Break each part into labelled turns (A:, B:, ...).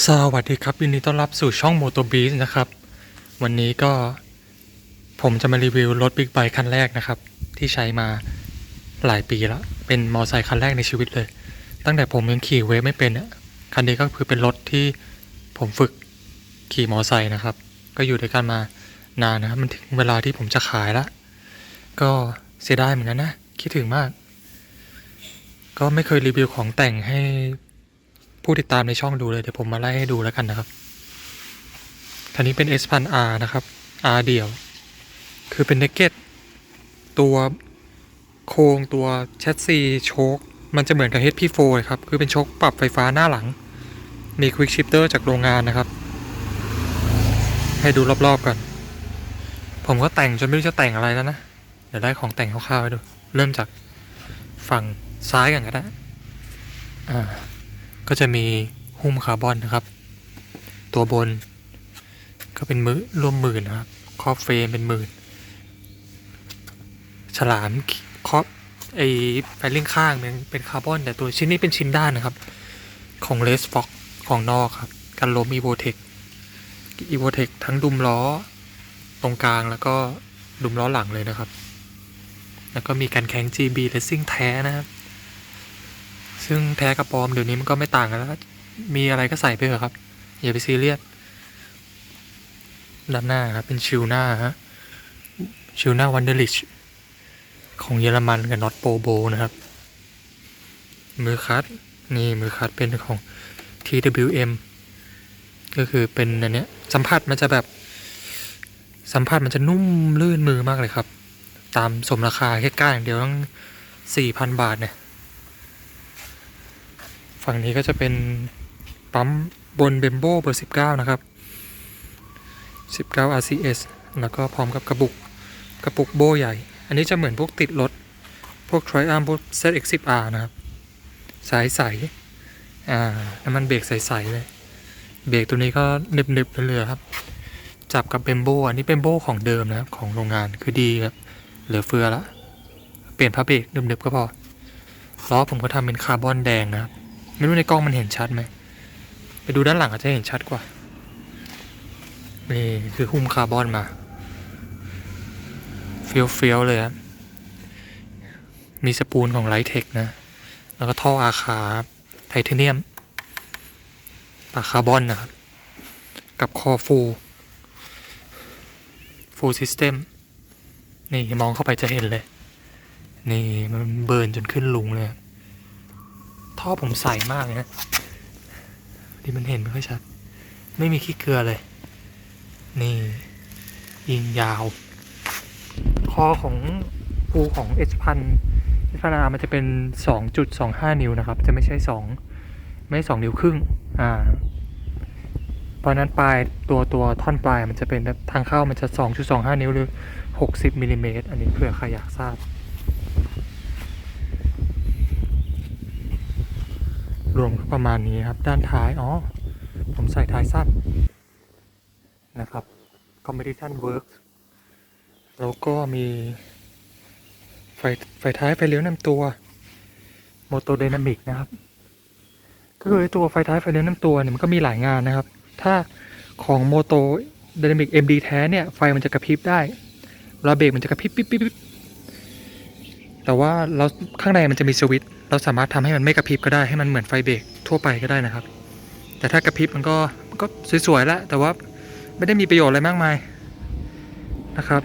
A: สวัสดีครับยินดีต้อนรับสู่ช่อง m o t o b e a s นะครับ วันนี้ก็ผมจะมารีวิวรถบิ๊กไบค์คันแรกนะครับ ที่ใช้มาหลายปีแล้ว เป็นมอเตอร์ไซค์คันแรกในชีวิตเลย ตั้งแต่ผมยังขี่เวฟไม่เป็นอะคันนี้ก็คือเป็นรถที่ผมฝึกขี่มอเตอร์ไซค์นะครับ ก็อยู่ด้วยกันมานานนะครับมันถึงเวลาที่ผมจะขายละก็เสียดายเหมือนกันนะ คิดถึงมาก ก็ไม่เคยรีวิวของแต่งให้ ผู้ติดตามในช่องดูเลยเดี๋ยวผมมาไล่ให้ดูแล้วกันนะครับคันนี้เป็น S พัน R นะครับ R เดี่ยว คือเป็นเนกเก็ตตัวโครงตัวแชสซีโชคมันจะเหมือนกับ HP4 เลยครับ คือเป็นโชคปรับไฟฟ้าหน้าหลัง มี Quick Shifter จากโรงงานนะครับ ให้ดูรอบๆก่อนผมก็แต่งจนไม่รู้จะแต่งอะไรแล้วนะ เดี๋ยวได้ของแต่งคร่าวๆให้ดู เริ่มจากฝั่งซ้ายกันก็ได้อ่า ก็จะมีหุ้มคาร์บอนนะครับ ตัวบน ก็เป็นมือร่วมหมื่นนะครับครอบเฟรมเป็นหมื่น ฉลามครอบไอไฟเล่งข้างเป็นเป็นคาร์บอน แต่ตัวชิ้นนี้เป็นชิ้นด้านนะครับ ของเลสฟ็อกของนอกครับกันล้มอีโวเทคอีโวเทคทั้งดุมล้อตรงกลางแล้วก็ดุมล้อหลังเลยนะครับ แล้วก็มีการแข่ง GB Racing แท้นะครับ ซึ่งแท้กับปลอมเดี๋ยวนี้มันก็ไม่ต่างกันแล้ว มีอะไรก็ใส่ไปเถอะครับ อย่าไปซีเรียสด้านหน้าครับ เป็นชิลหน้าฮะชิลหน้าวันเดอร์ลิชของเยอรมันกับน็อตโปโบนะครับ มือคัดนี่มือคัดเป็นของ TWM ก็คือเป็นอันเนี้ยสัมผัสมันจะแบบสัมผัสมันจะนุ่มลื่นมือมากเลยครับ ตามสมราคาแค่ก้านอย่างเดียวต้องสี่พันบาทเนี่ย ฝั่งนี้ก็จะเป็นปั๊มบนเบมโบเบอร์ 19 นะครับ 19 RCS แล้วก็พร้อมกับกระปุกกระปุกโบใหญ่ อันนี้จะเหมือนพวกติดรถ พวก Triumph พวก ZX10R นะครับ สายใสอ่าน้ำมันเบรกใสๆเลย เบรกตัวนี้ก็หนึบๆเลยครับ จับกับเบมโบอันนี้เป็นโบของเดิมนะครับ ของโรงงานคือดีครับ เหลือเฟือละ เปลี่ยนพระเบรกหนึบๆก็พอล้อผมก็ทำเป็นคาร์บอนแดงนะครับ ไม่รู้ในกล้องมันเห็นชัดไหม ไปดูด้านหลังอาจจะเห็นชัดกว่า นี่คือหุ้มคาร์บอนมา เฟี้ยวเฟี้ยวๆเลยครับมีสปูลของไลท์เทคนะ แล้วก็ท่ออาคาไทเทเนียมปากคาร์บอนนะครับ กับคอฟูฟูลซิสเต็มนี่ มองเข้าไปจะเห็นเลย นี่ มันเบิร์นจนขึ้นลุงเลย ท่อผมใสมากเลยนะที่มันเห็นไม่ค่อยชัด ไม่มีขี้เกลือเลย นี่ยิงยาว คอของฟูของ H พัน H พันอามันจะเป็น 2.25 นิ้วนะครับ จะไม่ใช่ 2 ไม่ 2 นิ้วครึ่ง อ่า เพราะนั้นปลายตัวตัวท่อนปลายมันจะเป็นทางเข้ามันจะ 2.25 นิ้วหรือ 60มิลลิเมตรอันนี้เผื่อใครอยากทราบ รวมก็ประมาณนี้ครับ ด้านท้าย อ๋อ ผมใส่ท้ายสั้นนะครับ Competition Works แล้วก็มีไฟไฟท้ายไฟเลี้ยวนำตัว Moto Dynamic นะครับ ก็คือตัวไฟท้ายไฟเลี้ยวนำตัวเนี่ยมันก็มีหลายงานนะครับ ถ้าของ Moto Dynamic MD แท้เนี่ย ไฟมันจะกระพริบได้เวลาเบรกมันจะกระพริบปิ๊บปิ๊บปิ๊บแต่ว่าเราข้างในมันจะมีสวิตช์ เราสามารถทำให้มันไม่กระพริบก็ได้ให้มันเหมือนไฟเบรกทั่วไปก็ได้นะครับ แต่ถ้ากระพริบมันก็นก็สวยๆแล้วแต่ว่าไม่ได้มีประโยชน์อะไรมากมายนะครับ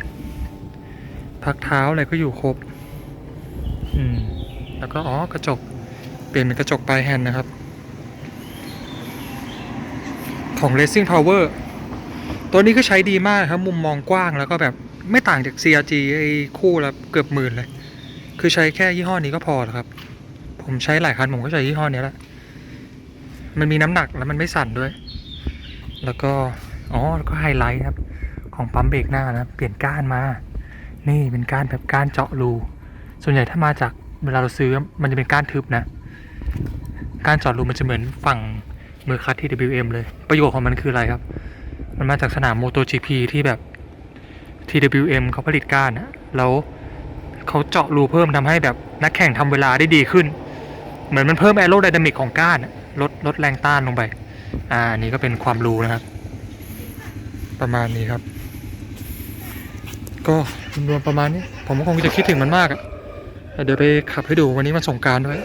A: พักเท้าอะไรก็อยู่ครบอืมแล้วก็อ๋อกระจกเปลี่ยนเป็นกระจกปลายแฮนด์นะครับ ของ Racing Power ตัวนี้ก็ใช้ดีมากครับ มุมมองกว้างแล้วก็แบบไม่ต่างจาก CRG ไอ้คู่ละเกือบหมื่นเลย คือใช้แค่ยี่ห้อนี้ก็พอแล้วครับ ผมใช้หลายคันผมก็ใช้ยี่ห้อนี้แหละ มันมีน้ำหนักแล้วมันไม่สั่นด้วย แล้วก็ อ๋อแล้วก็ไฮไลท์ครับ ของปั๊มเบรกหน้านะเปลี่ยนก้านมา นี่เป็นก้านแบบก้านเจาะรู ส่วนใหญ่ถ้ามาจากเวลาเราซื้อมันจะเป็นก้านทึบนะ ก้านเจาะรูมันจะเหมือนฝั่งมือคัด TWM เลย ประโยชน์ของมันคืออะไรครับ มันมาจากสนาม MotoGP ที่แบบ TWM เขาผลิตก้านนะแล้วเขาเจาะรูเพิ่มทำให้แบบนักแข่งทำเวลาได้ดีขึ้น เหมือนมันเพิ่มแอโรไดนามิกของก้านลดลดแรงต้านลงไป อ่าอันนี้ก็เป็นความรู้นะครับ ประมาณนี้ครับ ก็รวมๆประมาณนี้ ผมก็คงจะคิดถึงมันมากอะเดี๋ยวไปขับให้ดูวันนี้มันสงการด้วย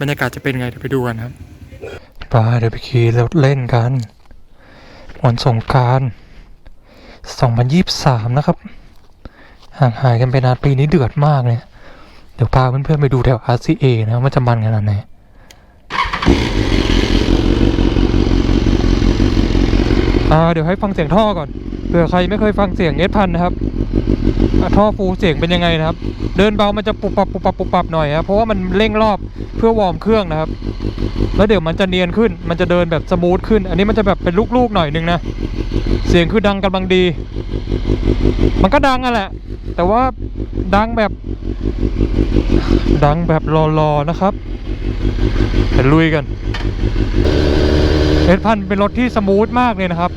A: บรรยากาศจะเป็นไงเดี๋ยวไปดูกันครับไปเดี๋ยวไปขี่รถเล่นกัน วันสงการ2023 นะครับ ห่างหายกันไปนานปีนี้เดือดมากเลย เดี๋ยวพาเพื่อนๆไปดูแถว RCA นะว่าจะมันขนาดไหนอ่าเดี๋ยวให้ฟังเสียงท่อก่อนเผื่อใครไม่เคยฟังเสียงเอสพันนะครับท่อฟูเสียงเป็นยังไงนะครับ เดินเบามันจะปุบปับปุบปับปุบปับหน่อยครับเพราะว่ามันเร่งรอบเพื่อวอร์มเครื่องนะครับ แล้วเดี๋ยวมันจะเนียนขึ้น มันจะเดินแบบสมูทขึ้น อันนี้มันจะแบบเป็นลูกๆหน่อยนึงนะเสียงคือดังกำลังดี มันก็ดังอะแหละ แต่ว่าดังแบบ ดังแบบรอๆนะครับเดี๋ยวลุยกันเอสพันเป็นรถที่สมูทมากเลยนะครับ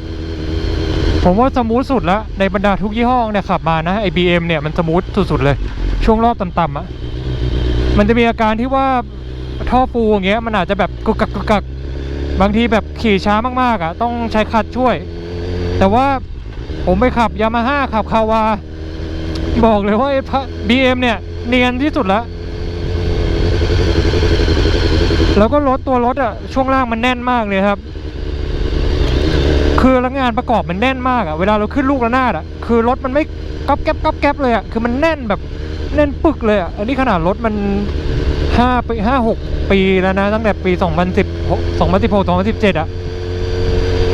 A: ผมว่าสมูทสุดแล้ว ในบรรดาทุกยี่ห้อเนี่ยขับมานะไอบีเอ็มเนี่ยมันสมูทสุดๆเลย ช่วงรอบต่ำๆอะ่ะมันจะมีอาการที่ว่าท่อฟูอย่างเงี้ยมันอาจจะแบบกุกกักกุกกักบางทีแบบขี่ช้ามากๆอะ่ะ ต้องใช้คลัตช์ช่วย แต่ว่าผมไปขับยามาฮ่าขับคาวา บอกเลยว่าบีเอ็มเนี่ย เนียนที่สุดแล้ว แล้วก็รถตัวรถอะช่วงล่างมันแน่นมากเลยครับ คือล้วงานประกอบมันแน่นมากอะเวลาเราขึ้นลูกระนาดอะคือรถมันไม่ก๊อบแก๊บก๊อบแก๊บเลยอะคือมันแน่นแบบแน่นปึกเลยอะอันนี้ขนาดรถมันห้าปีห้าหกปีแล้วนะ ตั้งแต่ปีสองพันสิบสองพันสิบหกสองพันสิบเจ็ดอะ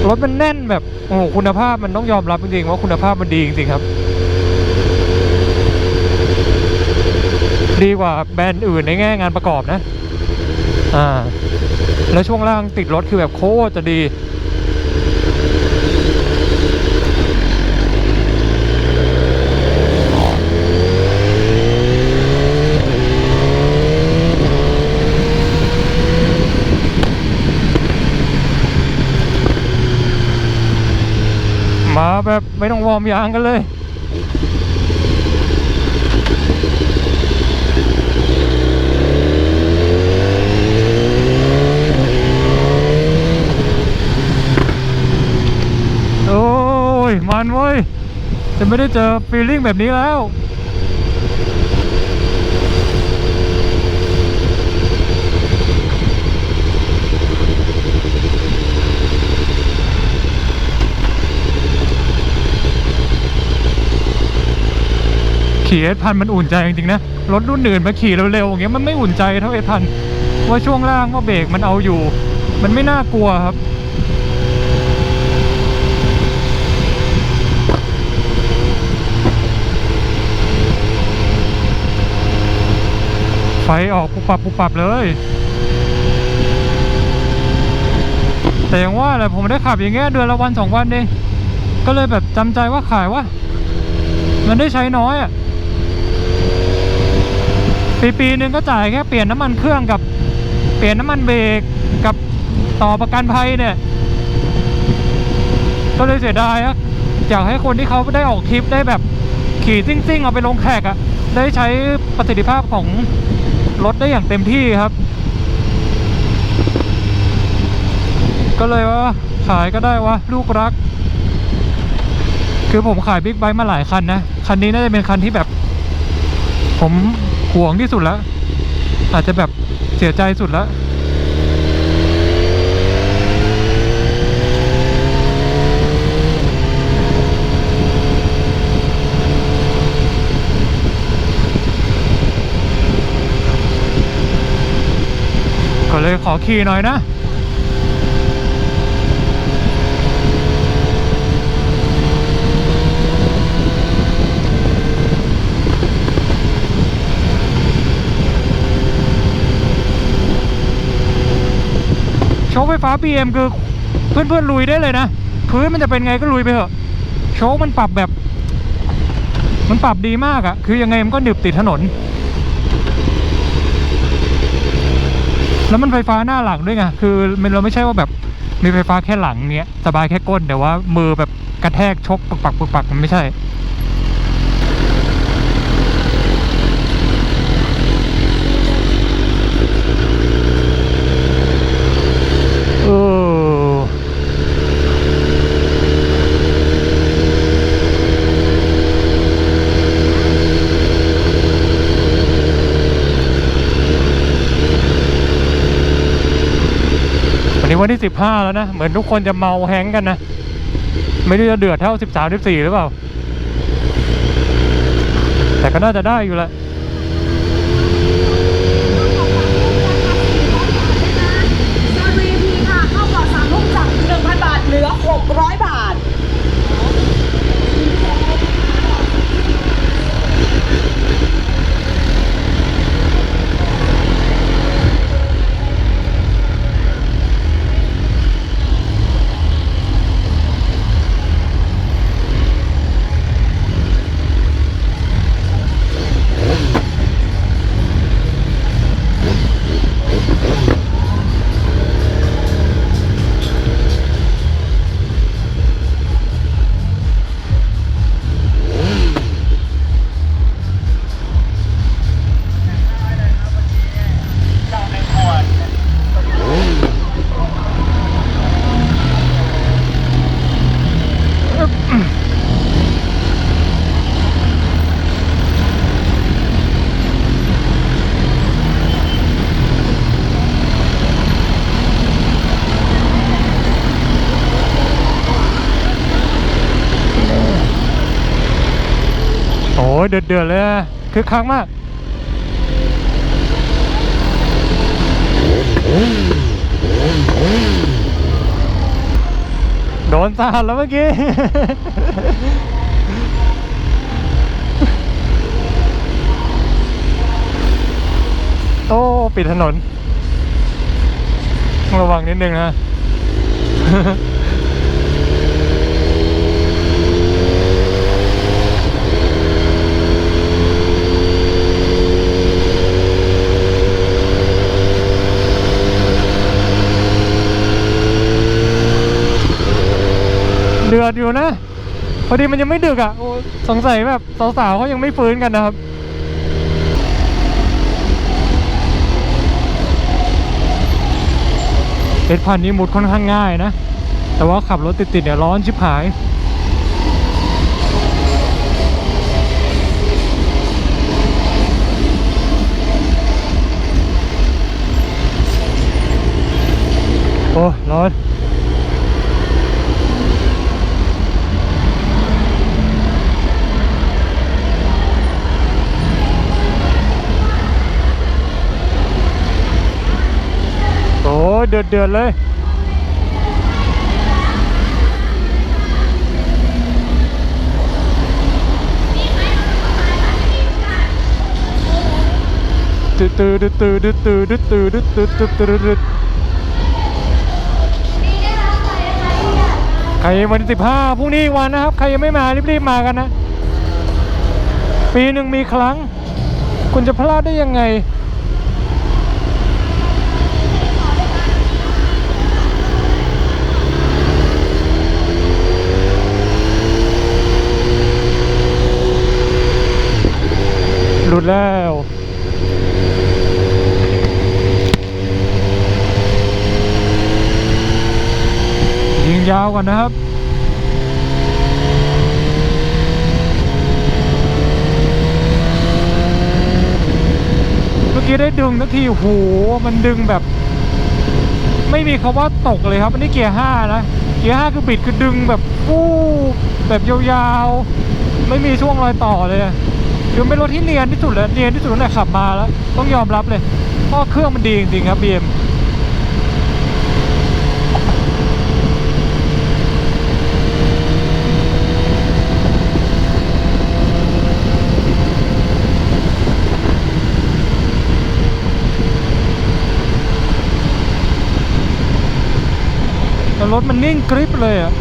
A: รถมันแน่นแบบโอ้โหคุณภาพมันต้องยอมรับจริงๆว่าคุณภาพมันดีจริงๆครับ ดีกว่าแบรนด์อื่นในแง่งานประกอบนะ อ่า แล้วช่วงล่างติดรถคือแบบโคตรจะดีมาแบบไม่ต้องวอร์มยางกันเลย โอ้ย มันเว้ย จะไม่ได้เจอฟีลลิ่งแบบนี้แล้วขี่เอสพันมันอุ่นใจจริงๆนะ รถรุ่นอื่นมาขี่เร็วๆอย่างเงี้ยมันไม่อุ่นใจเท่าเอสพันว่าช่วงล่างว่าเบรกมันเอาอยู่ มันไม่น่ากลัวครับ ออกปุบปับปุบปับเลย แต่อย่างว่าแหละผมได้ขับอย่างเงี้ยเดือนละวันสองวันเองก็เลยแบบจำใจว่าขายว่า มันได้ใช้น้อยอะ่ะปีปีหนึ่งก็จ่ายแค่เปลี่ยนน้ำมันเครื่องกับเปลี่ยนน้ำมันเบรกกับต่อประกันภัยเนี่ย ก็เลยเสียดายอะอยากให้คนที่เขาได้ออกทริปได้แบบขี่ซิ่งๆ เอาไปลงแขกอะได้ใช้ประสิทธิภาพของ รถได้อย่างเต็มที่ครับ ก็เลยว่าขายก็ได้วะลูกรัก คือผมขายบิ๊กไบค์มาหลายคันนะ คันนี้น่าจะเป็นคันที่แบบ ผมห่วงที่สุดแล้ว อาจจะแบบเสียใจสุดแล้ว ก็เลยขอขี่หน่อยนะ โชคไฟฟ้า BM คือเพื่อนๆลุยได้เลยนะ พื้นมันจะเป็นไงก็ลุยไปเถอะ โชคมันปรับแบบ มันปรับดีมากอะคือยังไงมันก็หนึบติดถนน แล้วมันไฟฟ้าหน้าหลังด้วยไงคือมันเราไม่ใช่ว่าแบบมีไฟฟ้าแค่หลังเนี้ยสบายแค่ก้นแต่ว่ามือแบบกระแทกชกปักปักปักปักมันไม่ใช่ วันที่สิบห้าแล้วนะ เหมือนทุกคนจะเมาแฮงกันนะ ไม่รู้จะเดือดเท่าสิบสามสิบสี่หรือเปล่า แต่ก็น่าจะได้อยู่แหละ
B: เดื
A: อดเดือดเลยคือคักมากโดนสาดแล้วเมื่อกี้โอ้ปิดถนน ระวังนิดนึงนะ ดือดอยู่นะ พอดีมันยังไม่ดึกอะโอ้สงสัยแบบสาวๆเขายังไม่ฟื้นกันนะครับเอ็ดพันนี้มุดค่อนข้างง่ายนะ แต่ว่าขับรถติดๆเนี่ยร้อนชิบหายโอ้ร้อน ยเดือดเดือดเลย ตืดตืดตืดตืดตืดตืดตืดตืดตืดตืดใครวันที่สิบห้าพรุ่งนี้วันนะครับ ใครยังไม่มารีบๆมากันนะ ปีหนึ่งมีครั้ง คุณจะพลาดได้ยังไง หลุดแล้ว ยิงยาว ก่อนนะครับเมื่อกี้ได้ดึงนาทีโอ้โหมันดึงแบบ ไม่มีคำว่าตกเลยครับ อันนี้เกียร์ห้านะ เกียร์ห้าคือบิดคือดึงแบบฟู้แบบยาวๆ ไม่มีช่วงรอยต่อเลยคือเป็นรถที่เนียนที่สุดแล้วเนียนที่สุดตั้งแต่ขับมาแล้ว ต้องยอมรับเลยเพราะเครื่องมันดีจริงๆครับ BM แต่ รถมันนิ่งกริปเลยอะ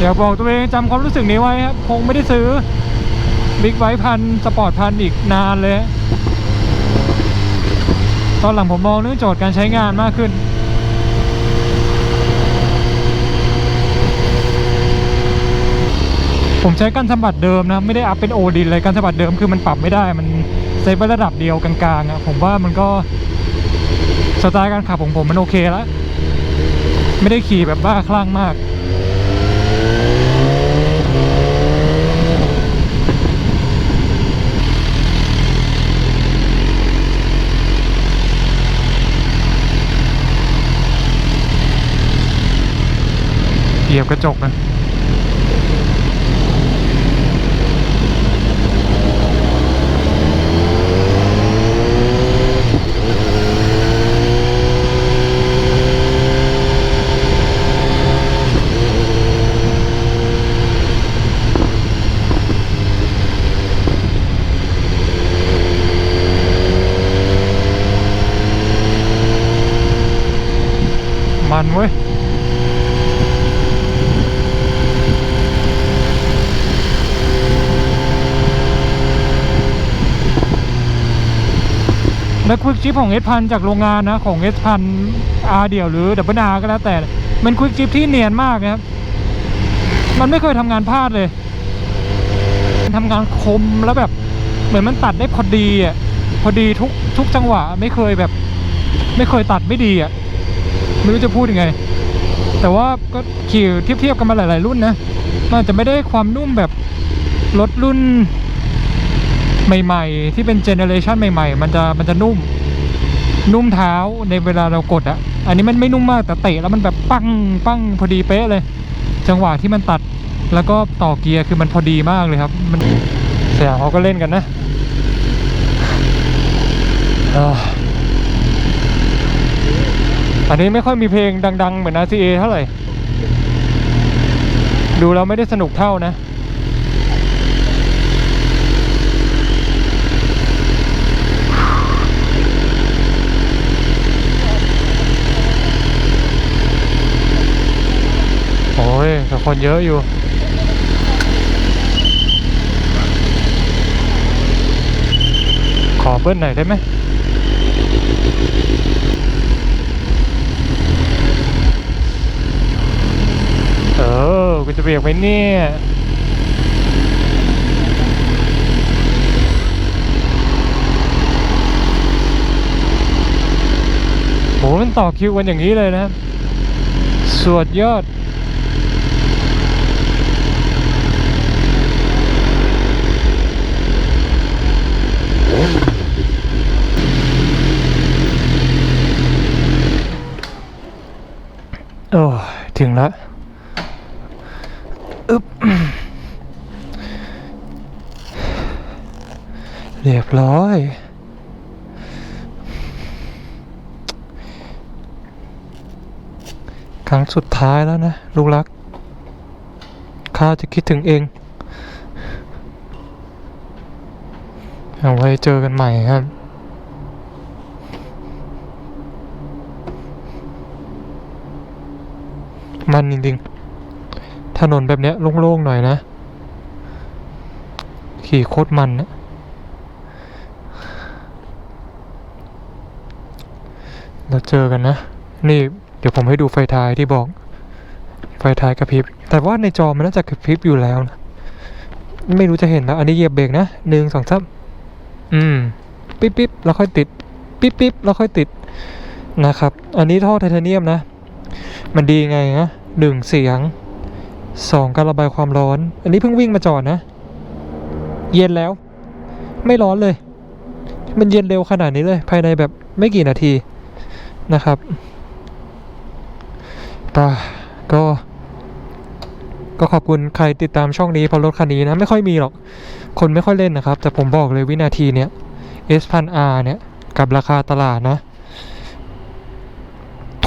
A: อยากบอกตัวเองจำความรู้สึกนี้ไว้ครับ คงไม่ได้ซื้อบิ๊กไ t พันสปอร์ตพันอีกนานเลย ตอนหลังผมมองเรื่องโจทย์การใช้งานมากขึ้น ผมใช้กันสมบัติเดิมนะไม่ได้อัพเป็นโอดินเลยกันสมบัติเดิมคือมันปรับไม่ได้ มันเซฟไว้ระดับเดียวกลางๆอะผมว่ามันก็สไตล์การขับของผมมันโอเคแล้วไม่ได้ขี่แบบบ้าคลั่งมากเหยียบกระจกนะ มันเว้ย และควิกชิปของเอสพันจากโรงงานนะของเอสพันอาเดี่ยวหรือดับเบิลอาก็แล้วแต่มันควิกชิปที่เนียนมากนะครับมันไม่เคยทำงานพลาดเลยทำงานคมแล้วแบบเหมือนมันตัดได้พอดีอะพอดีทุกทุกจังหวะไม่เคยแบบ ไม่เคยตัดไม่ดีอะไม่รู้จะพูดยังไง แต่ว่าก็ขี่เทียบเทียบกันมาหลาย ๆ รุ่นนะมันจะไม่ได้ความนุ่มแบบรถรุ่น ใหม่ๆ ที่เป็นเจเนอเรชันใหม่ ๆ มันจะมันจะนุ่ม นุ่มเท้าในเวลาเรากดอะอันนี้มันไม่นุ่มมากแต่เตะแล้วมันแบบปั้งปั้งพอดีเป๊ะเลย จังหวะที่มันตัดแล้วก็ต่อเกียร์คือมันพอดีมากเลยครับ มันสยเขาก็เล่นกันนะอันนี้ไม่ค่อยมีเพลงดัง ๆ เหมือน RCA เท่าไหร่ ดูแล้วไม่ได้สนุกเท่านะ โอ้ยแต่ คนเยอะอยู่ขอเบิ้ลหน่อยได้ไหมเออกูจะเบรกไหมเนี่ยโหมันต่อคิวกันอย่างนี้เลยนะ สวดยอด โอ้ย ถึงแล้วอึ๊บเรียบร้อย ครั้งสุดท้ายแล้วนะ ลูกรัก ข้าจะคิดถึงเอง เอาไว้เจอกันใหม่ครับ มันจริงๆ ถนนแบบเนี้ยโล่งๆหน่อยนะ ขี่โคตรมันนะเราเจอกันนะ นี่เดี๋ยวผมให้ดูไฟท้ายที่บอก ไฟท้ายกระพริบ แต่ว่าในจอมันน่าจะกระพริบอยู่แล้วนะ ไม่รู้จะเห็นแล้ว อันนี้เหยียบเบรกนะหนึ่งสองสามอืม ปิ๊บปิ๊บแล้วค่อยติด ปิ๊บปิ๊บแล้วค่อยติดนะครับ อันนี้ท่อไทเทเนียมนะ มันดีไงนะ หนึ่งเสียงสองการระบายความร้อน อันนี้เพิ่งวิ่งมาจอดนะ เย็นแล้ว ไม่ร้อนเลย มันเย็นเร็วขนาดนี้เลย ภายในแบบไม่กี่นาทีนะครับป่าก็ ก็ขอบคุณใครติดตามช่องนี้พราะรถคันนี้นะ ไม่ค่อยมีหรอก คนไม่ค่อยเล่นนะครับ แต่ผมบอกเลยวินาทีเนี้ย S พัน R เนี่ย กับราคาตลาดนะ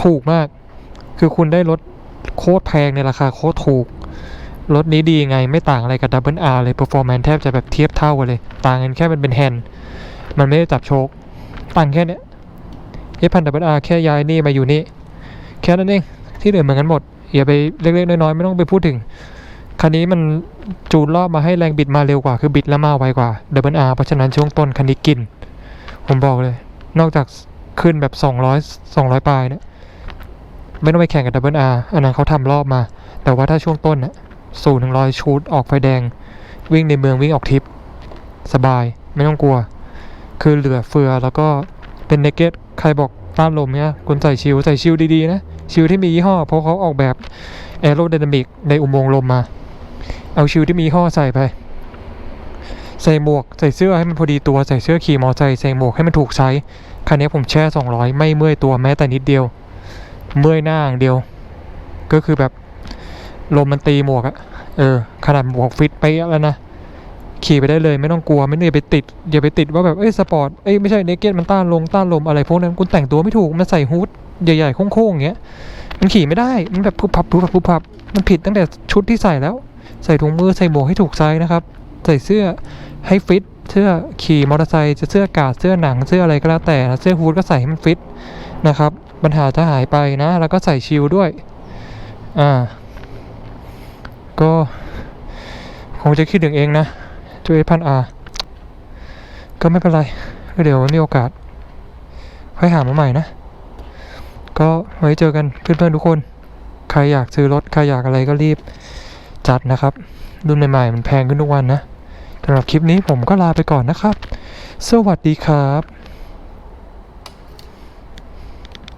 A: ถูกมาก คือคุณได้รถ โคตรแพงในราคาโคตรถูก รถนี้ดีไงไม่ต่างอะไรกับ Double R เลย Performance แทบจะแบบเทียบเท่ากันเลย ต่างกันแค่มันเป็นแฮนด์มันไม่ได้จับโชคต่างแค่เนี้ยเอพัน Double R แค่ย้ายนี่มาอยู่นี่ แค่นั้นเองที่เหลือเหมือนกันหมดอย่าไปเล็กๆน้อยๆไม่ต้องไปพูดถึงคันนี้มันจูนรอบมาให้แรงบิดมาเร็วกว่าคือบิดแล้วมาไวกว่า Double R เพราะฉะนั้นช่วงต้นคันนี้กิน ผมบอกเลย นอกจากขึ้นแบบ 200 200 ปลายเนี่ย ไม่ต้องไปแข่งกับ Double R อันนั้นเขาทำรอบมา แต่ว่าถ้าช่วงต้นน่ะศูนย์ถึงร้อยชูดออกไฟแดง วิ่งในเมืองวิ่งออกทิป สบายไม่ต้องกลัว คือเหลือเฟือแล้วก็เป็นเนเกตใครบอกต้านลมเนี่ยคุณใส่ชิลใส่ชิลดีๆนะ ชิลที่มียี่ห้อ เพราะเขาออกแบบแอโร d y นามิกในอุโมงค์ลมมา เอาชิลที่มียี่ห้อใส่ไป ใส่หมวกใส่เสื้อให้มันพอดีตัวใส่เสื้อขี่มอไซค์ใส่หมวกให้มันถูกใช้คันนี้ผมแช่ 200 ไม่เมื่อยตัวแม้แต่นิดเดียว เมื่อยหน้าอย่างเดียว ก็คือแบบลมมันตีหมวกอะเออ ขนาดหมวกฟิตไปแล้วนะขี่ไปได้เลยไม่ต้องกลัวไม่ต้องอยไปติดอย่าไปติดว่าแบบเอ้ยสปอร์ตเอ้ยไม่ใช่เนเก็ตมันต้านลมต้านลมอะไรพวกนั้นคุณแต่งตัวไม่ถูกมันใส่ฮูดใหญ่ๆโค้งๆอย่างเงี้ย มันขี่ไม่ได้มันแบบพุบพับพุบพับพุบพับมันผิดตั้งแต่ชุดที่ใส่แล้ว ใส่ถุงมือใส่หมวกให้ถูกไซส์นะครับ ใส่เสื้อให้ฟิตเสื้อขี่มอเตอร์ไซค์จะเสื้อกาดเสื้อหนังเสื้ออะไรก็แล้วแต่เสื้อฮูดก็ใส่ให้มันฟิตนะครับ ปัญหาจะหายไปนะ แล้วก็ใส่ชิลด้วย อ่า ก็คงจะคิดถึงเองนะช่วยพันอาก็ไม่เป็นไรก็เดี๋ยวมีโอกาสค่อยหามาใหม่นะ ก็ไว้เจอกันเพื่อนๆทุกคน ใครอยากซื้อรถ ใครอยากอะไรก็รีบจัดนะครับ รุ่นใหม่ๆมันแพงขึ้นทุกวันนะสำหรับคลิปนี้ผมก็ลาไปก่อนนะครับ สวัสดีครับ